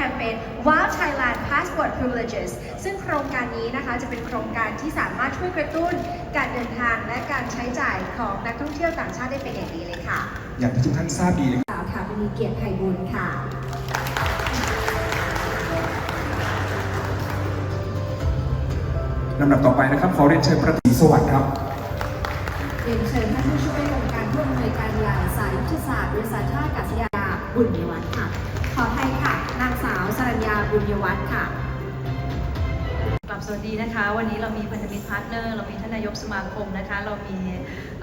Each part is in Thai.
ต้แคมเปญ Wow Thailand Passport Privileges ซึ่งโครงการนี้นะคะจะเป็นโครงการที่สามารถช่วยกระตุ้นการเดินทางและการใช้จ่ายของนักท่องเที่ยวต่างชาติได้เป็นอย่างดีเลยค่ะอย่างที่ทุกท่านทราบดีนะครับสาวถาปณีเกียรติไพบุญค่ะลำดับต่อไปนะครับ ขอเรียนเชิญประติสวัสดิ์ครับ เรียนเชิญท่านผู้ช่วยองค์การผู้อำนวยการใหญ่สายยุทธศาสตร์บริษัทท่าอากาศยานบุญยวัฒน์ค่ะ ขอไทยค่ะนางสาวสรั ญาบุญยวัฒน์ค่ะกลับสวัสดีนะคะ วันนี้เรามีพันธมิตรพาร์ทเนอร์เรามีท่านนายกสมาคมนะคะ เรามี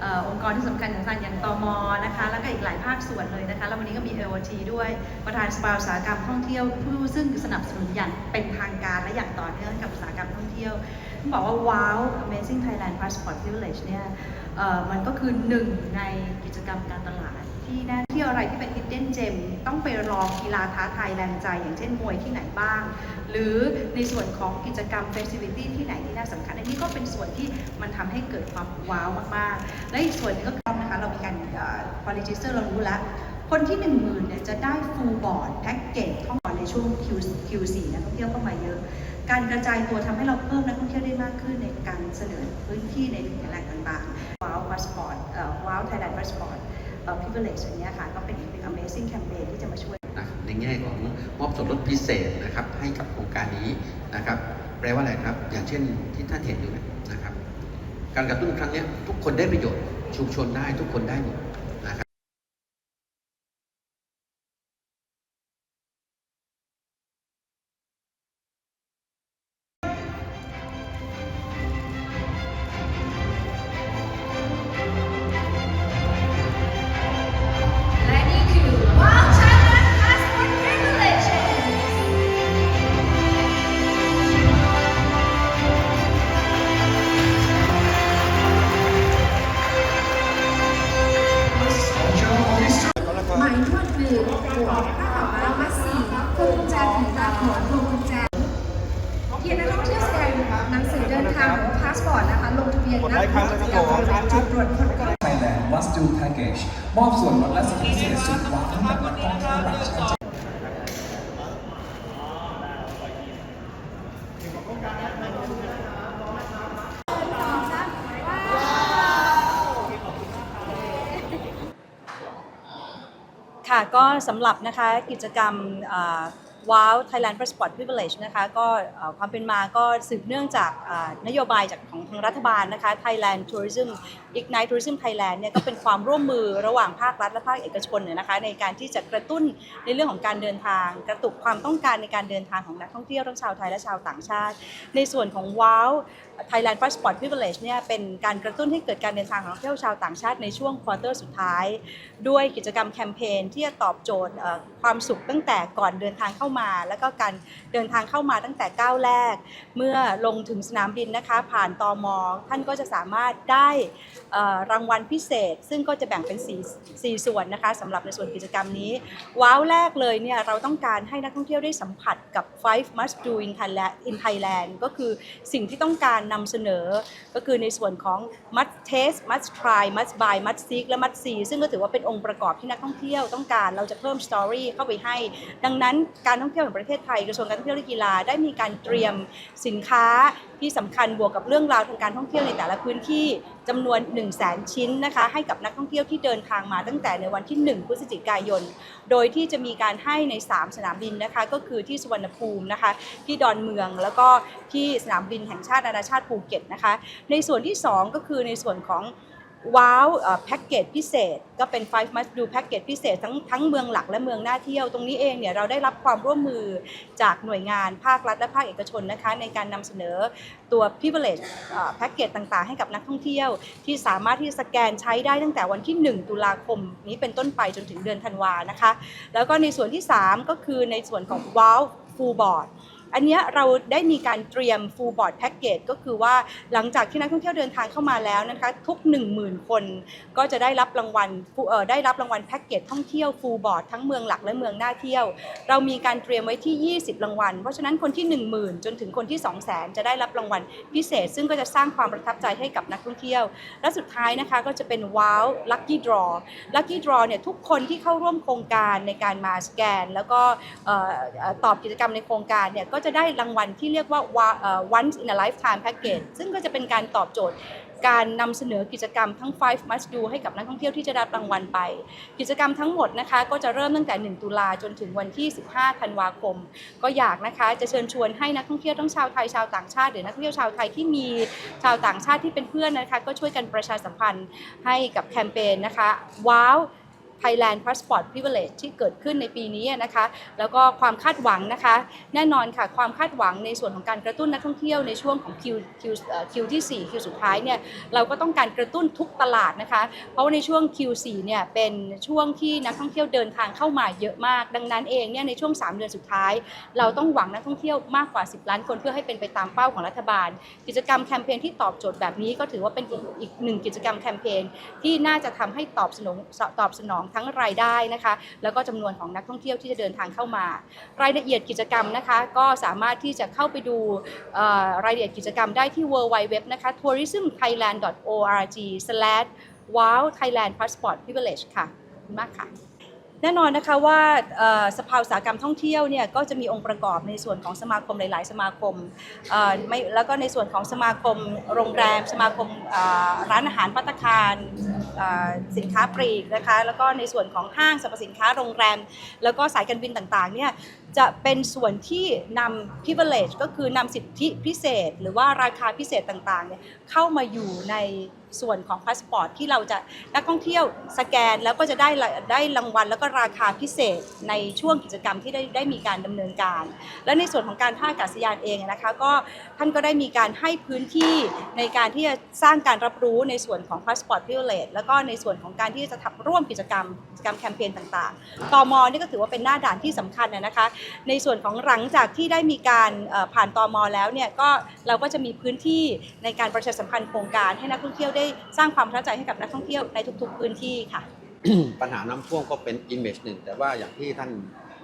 อองค์กรที่สำคัญสำคัญอย่างตมนะคะ แล้วก็อีกหลายภาคส่วนเลยนะคะ แล้ววันนี้ก็มี AOT ด้วยประธานสภาอุตสาหกรรมท่องเที่ยว ผู้ซึ่งสนับสนุนอย่างเป็นทางการและอย่างต่อเนื่องกับอุตสาหกรรมท่องเที่ยวต้องบอกว่าว้าว Amazing Thailand Passport Privilege เนี่ยมันก็คือหนึ่งในกิจกรรมการตลาด ที่น่าเที่ยวอะไรที่เป็น hidden gem ต้องไปรอกีฬาท้าทายแรงใจ อย่างเช่นมวยที่ไหนบ้าง หรือในส่วนของกิจกรรม festivality ที่ไหนที่น่าสำคัญ อันนี้ก็เป็นส่วนที่มันทำให้เกิดความว้าวมากๆ และอีกส่วนหนึงก็คือนะคะเรามีการพอลิจิสเตอร์เรารู้แล้ว คนที่ 1 0,000เนี่ยจะได้ full board แพ็กเกจท่องในช่วง Q Q4 นักท่องเที่ยวเข้ามาเยอะ การกระจายตัวทำให้เราเพิ่มนักท่องเที่ยวได้มากขึ้นในการเสนอพื้นที่ในแหล่งต่างๆว้าว passport เอ่อว้าว Thailand passport เอ่อ privilege อันเนี้ยค่ะ ก็เป็นอีกหนึ่ง amazing campaign ที่จะมาช่วยนะในแง่ของมอบส่วนลดพิเศษนะครับให้กับโครงการนี้นะครับแปลว่าอะไรครับ อย่างเช่นที่ท่านเห็นอยู่นะครับ การกระตุ้นครั้งนี้ทุกคนได้ประโยชน์ชุมชนได้ทุกคนได้หมดะเบียนนักท่องเที่ยวบริเวณจุดตรวจคนเข้า Thailand Must Do Package มอบส่วนลดและสิทธิพิเศษสุดว้าวให้กับนักท่องเที่ยวต่างชาติค่ะก็สำหรับนะคะกิจกรรม ว้าว Thailand Passport Privilege นะคะก็ความเป็นมาก็สืบเนื่องจากนโยบายจากของทางรัฐบาลนะคะ Thailand Tourism Ignite Tourism Thailand เนี่ยก็เป็นความร่วมมือระหว่างภาครัฐและภาคเอกชนเนี่ยนะคะในการที่จะกระตุ้นในเรื่องของการเดินทาง กระตุกความต้องการในการเดินทางของนักท่องเที่ยวทั้งชาวไทยและชาวต่างชาติ ในส่วนของว้าว Thailand Passport Privilege เนี่ยเป็นการกระตุ้นให้เกิดการเดินทางของนักท่องเที่ยวชาวต่างชาติในช่วงควอเตอร์สุดท้าย ด้วยกิจกรรมแคมเปญที่จะตอบโจทย์ความสุขตั้งแต่ก่อนเดินทางเข้ามา แล้วก็การเดินทางเข้ามาตั้งแต่ก้าวแรก เมื่อลงถึงสนามบินนะคะ ผ่านตอมอท่านก็จะสามารถได้รางวัลพิเศษ ซึ่งก็จะแบ่งเป็น4 4ส่วนนะคะสำหรับในส่วนกิจกรรมนี้ ว้าวแรกเลยเนี่ยเราต้องการให้นักท่องเที่ยวได้สัมผัสกับ five must do in Thailand in Thailand ก็คือสิ่งที่ต้องการนำเสนอ ก็คือในส่วนของ must taste must try must buy must seek และ must see ซึ่งก็ถือว่าเป็นองค์ประกอบที่นักท่องเที่ยวต้องการ เราจะเพิ่ม story เข้าไปให้ ดังนั้นการท่องเที่ยวแห่งประเทศไทยกระทรวงการท่องเที่ยวและกีฬาได้มีการเตรียมสินค้าที่สำคัญบวกกับเรื่องราวทางการท่องเที่ยวในแต่ละพื้นที่จำนวน 1 0 0 0 0แชิ้นนะคะให้กับนักท่องเที่ยวที่เดินทางมาตั้งแต่ในวันที่ 1 พฤศจิกายน โดยที่จะมีการให้ใน 3 สนามบินนะคะก็คือที่สุวรรณภูมินะคะที่ดอนเมืองแล้วก็ที่สนามบินแห่งชาตินานาชาติภูเก็ตนะคะในส่วนที่ 2 ก็คือในส่วนของ ว้าวแพ็กเกจพิเศษ ก็เป็น 5 must do แพ็กเกจพิเศษทั้งทั้งเมืองหลักและเมืองน่าเที่ยว ตรงนี้เองเนี่ยเราได้รับความร่วมมือจากหน่วยงานภาครัฐและภาคเอกชนนะคะในการนำเสนอตัว privilege แพ็กเกจต่างๆ ให้กับนักท่องเที่ยว ที่สามารถที่จะสแกนใช้ได้ตั้งแต่วันที่ 1 ตุลาคมนี้เป็นต้นไปจนถึงเดือนธันวานะคะ แล้วก็ในส่วนที่ 3 ก็คือในส่วนของว้าว full board อัน เนี้ยเราได้มีการเตรียม full board package ก็คือว่าหลังจากที่นักท่องเที่ยวเดินทางเข้ามาแล้วนะคะทุก 10,000 คน ก็จะได้รับรางวัลได้รับรางวัลแพ็กเกจท่องเที่ยว full board ทั้งเมืองหลักและเมืองน่าเที่ยว เรามีการเตรียมไว้ที่ 20 รางวัล เพราะฉะนั้นคนที่ 10,000 จนถึงคนที่ 200,000 จะได้รับรางวัลพิเศษ ซึ่งก็จะสร้างความประทับใจให้กับนักท่องเที่ยว และสุดท้ายนะคะก็จะเป็นว้าว lucky draw lucky draw เนี่ยทุกคนที่เข้าร่วมโครงการในการมาสแกน แล้วก็ออตอบกิจกรรมในโครงการเนี่ยก็จะได้รางวัลที่เรียกว่า once in a lifetime package ซึ่งก็จะเป็นการตอบโจทย์การนำเสนอกิจกรรมทั้ง5 must do ให้กับนักท่องเที่ยวที่จะได้รับรางวัลไป กิจกรรมทั้งหมดนะคะ ก็จะเริ่มตั้งแต่ 1 ตุลาจนถึงวันที่ 15 ธันวาคม ก็อยากนะคะจะเชิญชวนให้นักท่องเที่ยวทั้งชาวไทยชาวต่างชาติหรือนักท่องเที่ยวชาวไทยที่มีชาวต่างชาติที่เป็นเพื่อนนะคะ ก็ช่วยกันประชาสัมพันธ์ให้กับแคมเปญนะคะว้าว Thailand Passport Privilege ที่เกิดขึ้นในปีนี้นะคะ แล้วก็ความคาดหวังนะคะ แน่นอนค่ะความคาดหวังในส่วนของการกระตุ้นนักท่องเที่ยวในช่วงของคิวคิวเอ่อคิวที่4คิวสุดท้ายเนี่ยเราก็ต้องการกระตุ้นทุกตลาดนะคะ เพราะว่าในช่วง Q4 เนี่ยเป็นช่วงที่นักท่องเที่ยวเดินทางเข้ามาเยอะมาก ดังนั้นเองเนี่ยในช่วง 3 เดือนสุดท้าย เราต้องหวังนักท่องเที่ยวมากกว่า 10 ล้านคนเพื่อให้เป็นไปตามเป้าของรัฐบาล กิจกรรมแคมเปญที่ตอบโจทย์แบบนี้ก็ถือว่าเป็นอีกหนึ่งกิจกรรมแคมเปญที่น่าจะทำให้ตอบสนองตอบสนองทั้งรายได้นะคะ แล้วก็จำนวนของนักท่องเที่ยวที่จะเดินทางเข้ามา รายละเอียดกิจกรรมนะคะ ก็สามารถที่จะเข้าไปดูรายละเอียดกิจกรรมได้ที่ www นะคะ tourismthailand.org/wow thailand passport privilege ค่ะขอบคุณมากค่ะ แน่นอนนะคะว่าสภาอุตสาหกรรมท่องเที่ยวเนี่ยก็จะมีองค์ประกอบในส่วนของสมาคมหลาย ๆ สมาคมไม่แล้วก็ในส่วนของสมาคมโรงแรม สมาคมร้านอาหารพัตคารสินค้าปลีกนะคะแล้วก็ในส่วนของห้างสรรพสินค้าโรงแรม แล้วก็สายการบินต่าง ๆ เนี่ยจะเป็นส่วนที่นำ privilege ก็คือนำสิทธิพิเศษ หรือว่าราคาพิเศษต่างๆเนี่ยเข้ามาอยู่ในส่วนของพาสปอร์ตที่เราจะนักท่องเที่ยวสแกนแล้วก็จะได้ได้รางวัล แล้วก็ราคาพิเศษในช่วงกิจกรรมที่ได้ได้มีการดำเนินการ และในส่วนของการท่าอากาศยานเองนะคะก็ท่านก็ได้มีการให้พื้นที่ในการที่จะสร้างการรับรู้ในส่วนของ Passport Privilege แล้วก็ในส่วนของการที่จะทำร่วมกิจกรรมกิจกรรมแคมเปญต่างๆตอมนี่ก็ถือว่าเป็นหน้าด่านที่สำคัญนะคะในส่วนของหลังจากที่ได้มีการเอ่อผ่านตมแล้วเนี่ยก็เราก็จะมีพื้นที่ในการประชาสัมพันธ์โครงการให้นักท่องเที่ยวได้สร้างความประทับใจให้กับนักท่องเที่ยวในทุก ๆ พื้นที่ค่ะ ปัญหาน้ำท่วมก็เป็น image หนึ่งแต่ว่าอย่างที่ท่าน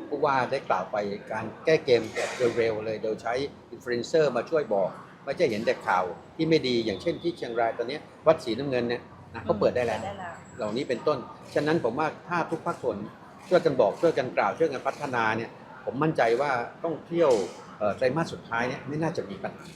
ผู้ว่าได้กล่าวไปการแก้เกมแบบเร็วๆเลยโดยใช้อินฟลูเอนเซอร์มาช่วยบอกไม่ใช่เห็นแต่ข่าวที่ไม่ดีอย่างเช่นที่เชียงรายตอนนี้วัดศรีน้ำเงินเนี่ยนะเขาเปิดได้แล้ว เหล่านี้เป็นต้น ฉะนั้นผมว่าถ้าทุกภาคส่วนช่วยกันบอกช่วยกันกล่าวช่วยกันพัฒนาเนี่ย ผมมั่นใจว่าต้องเที่ยวไตรมาสสุดท้ายเนี่ยไม่น่าจะมีปัญหา